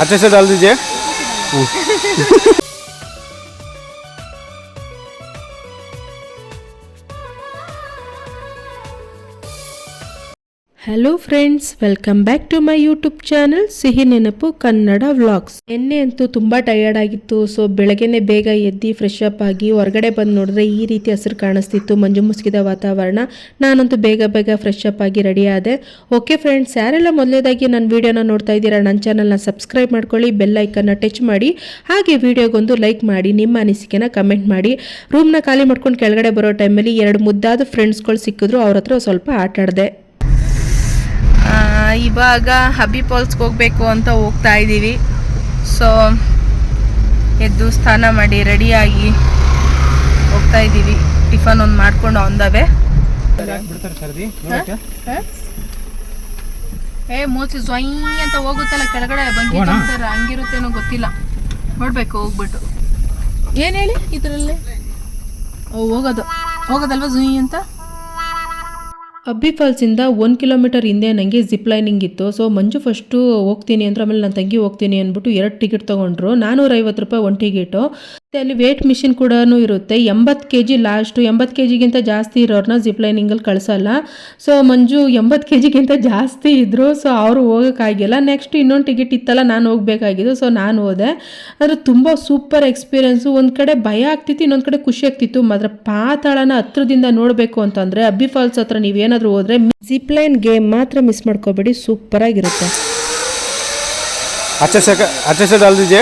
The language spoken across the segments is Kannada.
अच्छे से डाल दीजिए। Hello friends welcome back to my YouTube channel Sihi Nenapu Kannada vlogs ಎಣ್ಣೆ ಅಂತೂ ತುಂಬ ಟಯರ್ಡ್ ಆಗಿತ್ತು ಸೊ ಬೆಳಗ್ಗೆನೆ ಬೇಗ ಎದ್ದು ಫ್ರೆಶ್ ಅಪ್ ಆಗಿ ಹೊರಗಡೆ ಬಂದು ನೋಡಿದ್ರೆ ಈ ರೀತಿ ಹಸಿರು ಕಾಣಿಸ್ತಿತ್ತು ಮಂಜು ಮುಸುಕಿದ ವಾತಾವರಣ. ನಾನಂತೂ ಬೇಗ ಬೇಗ ಫ್ರೆಶ್ ಅಪ್ ಆಗಿ ರೆಡಿ ಆದೆ. ಓಕೆ ಫ್ರೆಂಡ್ಸ್ ಯಾರೆಲ್ಲ ಮೊದಲೇದಾಗಿ ನನ್ನ ವೀಡಿಯೋನ ನೋಡ್ತಾ ಇದ್ದೀರಾ ನನ್ನ ಚಾನಲ್ನ ಸಬ್ಸ್ಕ್ರೈಬ್ ಮಾಡ್ಕೊಳ್ಳಿ ಬೆಲ್ ಐಕನ್ನ ಟಚ್ ಮಾಡಿ ಹಾಗೆ ವಿಡಿಯೋಗೊಂದು ಲೈಕ್ ಮಾಡಿ ನಿಮ್ಮ ಅನಿಸಿಕೆನ ಕಮೆಂಟ್ ಮಾಡಿ. ರೂಮ್ನ ಖಾಲಿ ಮಾಡ್ಕೊಂಡು ಕೆಳಗಡೆ ಬರೋ ಟೈಮಲ್ಲಿ ಎರಡು ಮುದ್ದಾದ ಫ್ರೆಂಡ್ಸ್ಗಳು ಸಿಕ್ಕಿದ್ರು ಅವ್ರ ಹತ್ರ ಸ್ವಲ್ಪ ಆಟ ಆಡಿದೆ ಆ, ಇವಾಗ ಹಬ್ಬಿ ಫಾಲ್ಸ್ಗೆ ಹೋಗ್ಬೇಕು ಅಂತ ಹೋಗ್ತಾ ಇದ್ದೀವಿ. ಸೊ ಎದ್ದು ಸ್ನಾನ ಮಾಡಿ ರೆಡಿಯಾಗಿ ಹೋಗ್ತಾ ಇದ್ದೀವಿ. ಟಿಫನ್ ಒಂದು ಮಾಡ್ಕೊಂಡು ಅಂದವೆ ಏ ಮೋಸಿ ಜ್ವಾಯಿ ಅಂತ ಹೋಗುತ್ತಲ್ಲ ಕೆಳಗಡೆ ಬಂಗಿ ಹಂಗಿರುತ್ತೇನೋ ಗೊತ್ತಿಲ್ಲ. ನೋಡ್ಬೇಕು ಹೋಗ್ಬಿಟ್ಟು. ಏನು ಹೇಳಿ ಇದರಲ್ಲಿ? ಹೋಗೋದು. ಹೋಗೋದಲ್ವಾ ಜುಯಿ ಅಂತ? ಅಬ್ಬಿ ಫಾಲ್ಸಿಂದ ಒಂದು ಕಿಲೋಮೀಟರ್ ಹಿಂದೆ ನನಗೆ ಜಿಪ್ ಲೈನಿಂಗ್ ಇತ್ತು. ಸೊ ಮಂಜು ಫಸ್ಟು ಹೋಗ್ತೀನಿ ಅಂದ್ರೆ ಆಮೇಲೆ ನನ್ನ ತಂಗಿ ಹೋಗ್ತೀನಿ ಅಂದ್ಬಿಟ್ಟು ಎರಡು ಟಿಕೆಟ್ ತೊಗೊಂಡ್ರು. ನಾನ್ನೂರೈವತ್ತು ರೂಪಾಯಿ ಒನ್ ಟಿಕೆಟು ಅಲ್ಲಿ ವೇಟ್ ಮಿಷಿನ್ ಕೂಡ ಇರುತ್ತೆ ಎಂಬತ್ತು ಕೆ ಜಿ ಲಾಸ್ಟು ಎಂಬತ್ತು ಕೆ ಜಿಗಿಂತ ಜಾಸ್ತಿ ಇರೋರನ್ನ ಜಿಪ್ ಲೈನಿಂಗಲ್ಲಿ ಕಳಿಸಲ್ಲ ಸೊ ಮಂಜು ಎಂಬತ್ತು ಕೆ ಜಿಗಿಂತ ಜಾಸ್ತಿ ಇದ್ದರು ಸೊ ಅವರು ಹೋಗೋಕ್ಕಾಗಿಲ್ಲ ನೆಕ್ಸ್ಟ್ ಇನ್ನೊಂದು ಟಿಕೆಟ್ ಇತ್ತಲ್ಲ ನಾನು ಹೋಗಬೇಕಾಗಿದ್ದು ಸೊ ನಾನು ಹೋದೆ ಆದರೆ ತುಂಬ ಸೂಪರ್ ಎಕ್ಸ್ಪೀರಿಯೆನ್ಸು ಒಂದು ಕಡೆ ಭಯ ಆಗ್ತಿತ್ತು ಇನ್ನೊಂದು ಕಡೆ ಖುಷಿ ಆಗ್ತಿತ್ತು ಮಾತ್ರ ಪಾತಾಳನ ಹತ್ರದಿಂದ ನೋಡಬೇಕು ಅಂತಂದರೆ ಅಬ್ಬಿ ಫಾಲ್ಸ್ ಹತ್ರ ನೀವೇನಾದರೂ ಹೋದರೆ ಜಿಪ್ ಲೈನ್ ಗೇಮ್ ಮಾತ್ರ ಮಿಸ್ ಮಾಡ್ಕೋಬೇಡಿ ಸೂಪರಾಗಿರುತ್ತೆ अच्छे से अच्छे से डाल दीजिए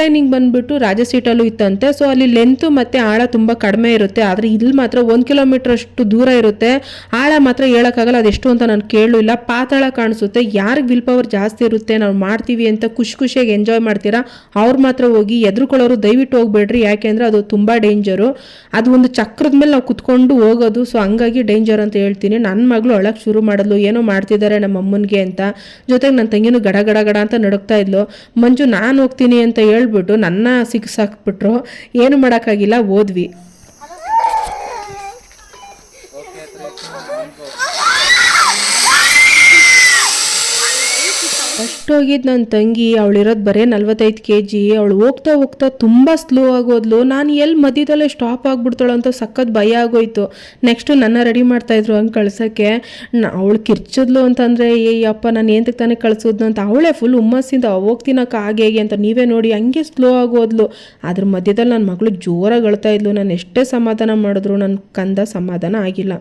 ಲೈನಿಂಗ್ ಬಂದ್ಬಿಟ್ಟು ರಾಜ ಸೀಟಲ್ಲೂ ಇತ್ತಂತೆ. ಸೊ ಅಲ್ಲಿ ಲೆಂತು ಮತ್ತು ಆಳ ತುಂಬ ಕಡಿಮೆ ಇರುತ್ತೆ. ಆದರೆ ಇಲ್ಲಿ ಮಾತ್ರ ಒಂದು ಕಿಲೋಮೀಟರ್ ಅಷ್ಟು ದೂರ ಇರುತ್ತೆ. ಆಳ ಮಾತ್ರ ಹೇಳೋಕ್ಕಾಗಲ್ಲ, ಅದೆಷ್ಟು ಅಂತ ನಾನು ಕೇಳಲಿಲ್ಲ. ಪಾತಾಳ ಕಾಣಿಸುತ್ತೆ. ಯಾರಿಗೆ ವಿಲ್ ಪವರ್ ಜಾಸ್ತಿ ಇರುತ್ತೆ, ನಾವು ಮಾಡ್ತೀವಿ ಅಂತ ಖುಷಿ ಖುಷಿಯಾಗಿ ಎಂಜಾಯ್ ಮಾಡ್ತೀರಾ? ಅವ್ರು ಮಾತ್ರ ಹೋಗಿ ಎದುರುಕೊಳ್ಳೋರು ದಯವಿಟ್ಟು ಹೋಗ್ಬೇಡ್ರಿ. ಯಾಕೆಂದರೆ ಅದು ತುಂಬ ಡೇಂಜರು ಅದು ಒಂದು ಚಕ್ರದ ಮೇಲೆ ನಾವು ಕುತ್ಕೊಂಡು ಹೋಗೋದು. ಸೊ ಹಂಗಾಗಿ ಡೇಂಜರ್ ಅಂತ ಹೇಳ್ತೀನಿ. ನನ್ನ ಮಗಳು ಅಳಕ್ಕೆ ಶುರು ಮಾಡಲು ಏನೋ ಮಾಡ್ತಿದ್ದಾರೆ ನಮ್ಮ ಅಮ್ಮನಿಗೆ ಅಂತ. ಜೊತೆಗೆ ನನ್ನ ತಂಗಿನೂ ಗಡ ಗಡ ಗಡ ಅಂತ ನಡುಕ್ತಾ ಇದ್ಲು. ಮಂಜು, ನಾನು ಹೋಗ್ತೀನಿ ಅಂತ ಹೇಳ್ಬಿಟ್ಟು ನನ್ನ ಸಿಕ್ಸಾಕ್ಬಿಟ್ರು ಏನು ಮಾಡೋಕ್ಕಾಗಿಲ್ಲ ಹೋದ್ವಿ ಹೋಗಿದ್ದು ನನ್ನ ತಂಗಿ ಅವಳಿರೋದು ಬರೀ ನಲ್ವತ್ತೈದು ಕೆ ಜಿ ಅವಳು ಹೋಗ್ತಾ ಹೋಗ್ತಾ ತುಂಬ ಸ್ಲೋ ಆಗೋದ್ಲು ನಾನು ಎಲ್ಲಿ ಮಧ್ಯದಲ್ಲೇ ಸ್ಟಾಪ್ ಆಗಿಬಿಡ್ತಾಳು ಅಂತ ಸಖತ್ ಭಯ ಆಗೋಯ್ತು. ನೆಕ್ಸ್ಟು ನನ್ನ ರೆಡಿ ಮಾಡ್ತಾಯಿದ್ರು ಹಂಗೆ ಕಳ್ಸೋಕ್ಕೆ. ಅವಳು ಕಿರ್ಚಿದ್ಲು ಅಂತಂದರೆ ಏಯ್ ಅಪ್ಪ ನಾನು ಏನಕ್ಕೆ ತಾನೇ ಕಳ್ಸೋದ್ನು ಅಂತ. ಅವಳೇ ಫುಲ್ ಹುಮ್ಮಸ್ಸಿಂದ ಹೋಗ್ತೀನಕ್ಕ ಹಾಗೆ ಹೇಗೆ ಅಂತ ನೀವೇ ನೋಡಿ ಹಂಗೆ ಸ್ಲೋ ಆಗೋದ್ಲು ಅದ್ರ ಮಧ್ಯದಲ್ಲಿ ನನ್ನ ಮಗಳು ಜೋರಾಗಿ ಅಳ್ತಾ ಇದ್ಲು. ನಾನು ಎಷ್ಟೇ ಸಮಾಧಾನ ಮಾಡಿದ್ರು ನನ್ನ ಕಂದ ಸಮಾಧಾನ ಆಗಿಲ್ಲ.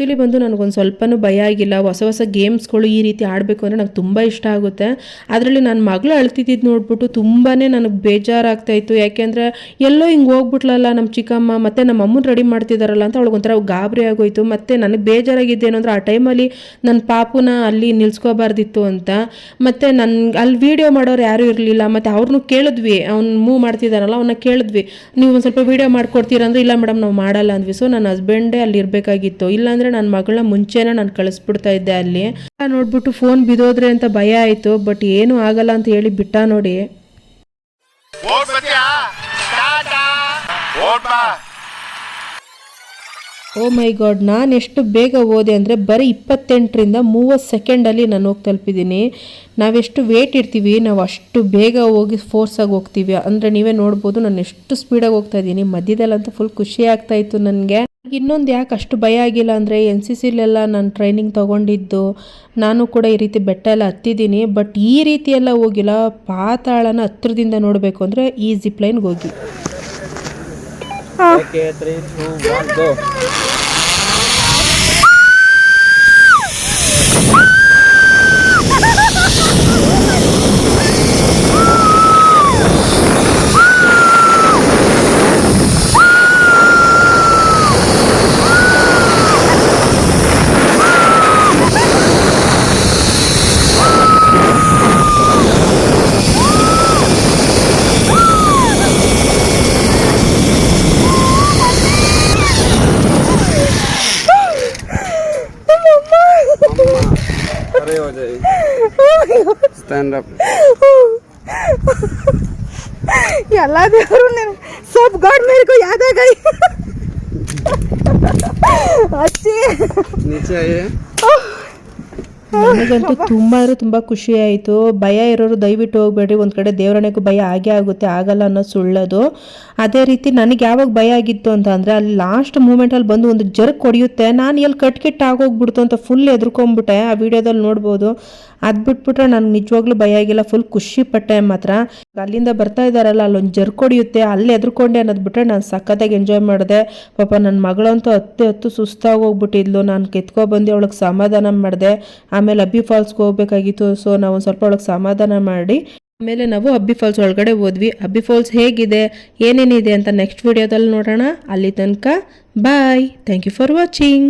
ಆ್ಯಕ್ಚುಲಿ ಬಂದು ನನಗೊಂದು ಸ್ವಲ್ಪನೂ ಭಯ ಆಗಿಲ್ಲ. ಹೊಸ ಹೊಸ ಗೇಮ್ಸ್ಗಳು ಈ ರೀತಿ ಆಡಬೇಕು ಅಂದರೆ ನಂಗೆ ತುಂಬ ಇಷ್ಟ ಆಗುತ್ತೆ. ಅದರಲ್ಲಿ ನನ್ನ ಮಗಳು ಅಳ್ತಿದ್ದಿದ್ದು ನೋಡ್ಬಿಟ್ಟು ತುಂಬಾ ನನಗೆ ಬೇಜಾರಾಗ್ತಾ ಇತ್ತು. ಯಾಕೆಂದರೆ ಎಲ್ಲೋ ಹಿಂಗೆ ಹೋಗ್ಬಿಟ್ಲಲ್ಲ ನಮ್ಮ ಚಿಕ್ಕಮ್ಮ, ಮತ್ತು ನಮ್ಮ ಅಮ್ಮನ ರೆಡಿ ಮಾಡ್ತಿದ್ದಾರಲ್ಲ ಅಂತ ಅವಳಿಗೊಂಥರ ಗಾಬರಿ ಆಗೋಯ್ತು. ಮತ್ತು ನನಗೆ ಬೇಜಾರಾಗಿದ್ದೇನು ಅಂದರೆ ಆ ಟೈಮಲ್ಲಿ ನನ್ನ ಪಾಪುನ ಅಲ್ಲಿ ನಿಲ್ಸ್ಕೋಬಾರ್ದಿತ್ತು ಅಂತ. ಮತ್ತು ನನ್ನ ಅಲ್ಲಿ ವೀಡಿಯೋ ಮಾಡೋರು ಯಾರೂ ಇರಲಿಲ್ಲ. ಮತ್ತು ಅವ್ರನ್ನೂ ಕೇಳಿದ್ವಿ. ಅವ್ನು ಮೂವ್ ಮಾಡ್ತಿದ್ದಾರಲ್ಲ ಅವನ್ನ ಕೇಳಿದ್ವಿ. ನೀವು ಒಂದು ಸ್ವಲ್ಪ ವೀಡಿಯೋ ಮಾಡ್ಕೊಡ್ತೀರಾ? ಅಂದರೆ, ಇಲ್ಲ ಮೇಡಮ್, ನಾವು ಮಾಡಲ್ಲ ಅಂದ್ವಿ. ಸೊ ನನ್ನ ಹಸ್ಬೆಂಡೇ ಅಲ್ಲಿ ಇರಬೇಕಾಗಿತ್ತು. ಇಲ್ಲಾಂದರೆ ನನ್ನ ಮಗಳನ್ನ ಮುಂಚೆನೇ ನಾನು ಕಳಿಸ್ಬಿಡ್ತಾ ಇದ್ದೆ ಅಲ್ಲಿ. ನೋಡ್ಬಿಟ್ಟು ಫೋನ್ ಬಿದೋದ್ರೆ ಅಂತ ಭಯ ಆಯಿತು ಬಟ್ ಏನು ಆಗಲ್ಲ ಅಂತ ಹೇಳಿ ಬಿಟ್ಟ ನೋಡಿ. ಓ ಮೈ ಗಾಡ್ ನಾನು ಎಷ್ಟು ಬೇಗ ಓದೆ ಅಂದರೆ ಬರೀ ಇಪ್ಪತ್ತೆಂಟರಿಂದ ಮೂವತ್ತು ಸೆಕೆಂಡಲ್ಲಿ ನಾನು ಹೋಗಿ ತಲುಪಿದ್ದೀನಿ. ನಾವೆಷ್ಟು ವೇಟ್ ಇರ್ತೀವಿ ನಾವು ಅಷ್ಟು ಬೇಗ ಹೋಗಿ ಫೋರ್ಸಾಗಿ ಹೋಗ್ತೀವಿ. ಅಂದರೆ ನೀವೇ ನೋಡ್ಬೋದು ನಾನು ಎಷ್ಟು ಸ್ಪೀಡಾಗಿ ಹೋಗ್ತಾ ಇದ್ದೀನಿ. ಮಧ್ಯದಲ್ಲಂತೂ ಫುಲ್ ಖುಷಿ ಆಗ್ತಾಯಿತ್ತು ನನಗೆ. ಇನ್ನೊಂದು ಯಾಕೆ ಅಷ್ಟು ಭಯ ಆಗಿಲ್ಲ ಅಂದರೆ ಎನ್ ಸಿ ಸಿಲೆಲ್ಲ ನಾನು ಟ್ರೈನಿಂಗ್ ತೊಗೊಂಡಿದ್ದು, ನಾನು ಕೂಡ ಈ ರೀತಿ ಬೆಟ್ಟ ಎಲ್ಲ ಹತ್ತಿದ್ದೀನಿ ಬಟ್ ಈ ರೀತಿ ಎಲ್ಲ ಹೋಗಿಲ್ಲ. ಪಾತಾಳನ ಹತ್ತಿರದಿಂದ ನೋಡಬೇಕು ಅಂದರೆ ಈ ಜಿಪ್ಲೈನ್ಗೆ ಹೋಗಿ. ಸ್ಟ್ಯಾಂಡ್ ಅಪ್ ಎಲ್ಲ ದೇವರು ಸಬ್ ಗಾಡ್ ಮೇರೆಗೂ ಯಾದ ಗೈ ಅಚ್ಚಿ. ನಿಜ ನನಗಂತೂ ತುಂಬ ಅಂದರೆ ತುಂಬ ಖುಷಿ ಆಯಿತು. ಭಯ ಇರೋರು ದಯವಿಟ್ಟು ಹೋಗ್ಬೇಡ್ರಿ. ಒಂದು ಕಡೆ ದೇವರಣೆಗೂ ಭಯ ಆಗೇ ಆಗುತ್ತೆ ಆಗಲ್ಲ ಅನ್ನೋ ಸುಳ್ಳದು. ಅದೇ ರೀತಿ ನನಗೆ ಯಾವಾಗ ಭಯ ಆಗಿತ್ತು ಅಂತ ಅಂದರೆ ಅಲ್ಲಿ ಲಾಸ್ಟ್ ಮೂಮೆಂಟಲ್ಲಿ ಬಂದು ಒಂದು ಜರ್ಕ್ ಹೊಡೆಯುತ್ತೆ. ನಾನು ಎಲ್ಲಿ ಕಟ್ಕಿಟ್ಟು ಆಗೋಗ್ಬಿಡ್ತು ಅಂತ ಫುಲ್ ಎದ್ರುಕೊಂಬಿಟ್ಟೆ ಆ ವಿಡಿಯೋದಲ್ಲಿ ನೋಡ್ಬೋದು. ಅದು ಬಿಟ್ಬಿಟ್ರೆ ನನಗೆ ನಿಜವಾಗ್ಲೂ ಭಯ ಆಗಿಲ್ಲ ಫುಲ್ ಖುಷಿ ಪಟ್ಟೆ ಮಾತ್ರ. ಅಲ್ಲಿಂದ ಬರ್ತಾ ಇದ್ದಾರಲ್ಲ, ಅಲ್ಲೊಂದು ಜರ್ಕೊಡಿಯುತ್ತೆ ಅಲ್ಲಿ ಎದ್ರುಕೊಂಡೆ ಅನ್ನೋದು ಬಿಟ್ಟರೆ ನಾನು ಸಖತ್ತಾಗಿ ಎಂಜಾಯ್ ಮಾಡಿದೆ. ಪಾಪ ನನ್ನ ಮಗಳಂತೂ ಹತ್ತು ಹತ್ತು ಸುಸ್ತಾಗಿ ಹೋಗ್ಬಿಟ್ಟಿದ್ಲು, ನಾನು ಕಿತ್ಕೊಬಂದು ಅವಳಿಗೆ ಸಮಾಧಾನ ಮಾಡಿದೆ. ಆಮೇಲೆ ಅಬ್ಬಿ ಫಾಲ್ಸ್ಗೆ ಹೋಗ್ಬೇಕಾಗಿತ್ತು ಸೊ ನಾವು ಒಂದು ಸ್ವಲ್ಪ ಅವಳಿಗೆ ಸಮಾಧಾನ ಮಾಡಿ, ಆಮೇಲೆ ನಾವು ಅಬ್ಬಿ ಫಾಲ್ಸ್ ಒಳಗಡೆ ಹೋದ್ವಿ. ಅಬ್ಬಿ ಫಾಲ್ಸ್ ಹೇಗಿದೆ, ಏನೇನಿದೆ ಅಂತ ನೆಕ್ಸ್ಟ್ ವಿಡಿಯೋದಲ್ಲಿ ನೋಡೋಣ. ಅಲ್ಲಿ ತನಕ bye thank you for watching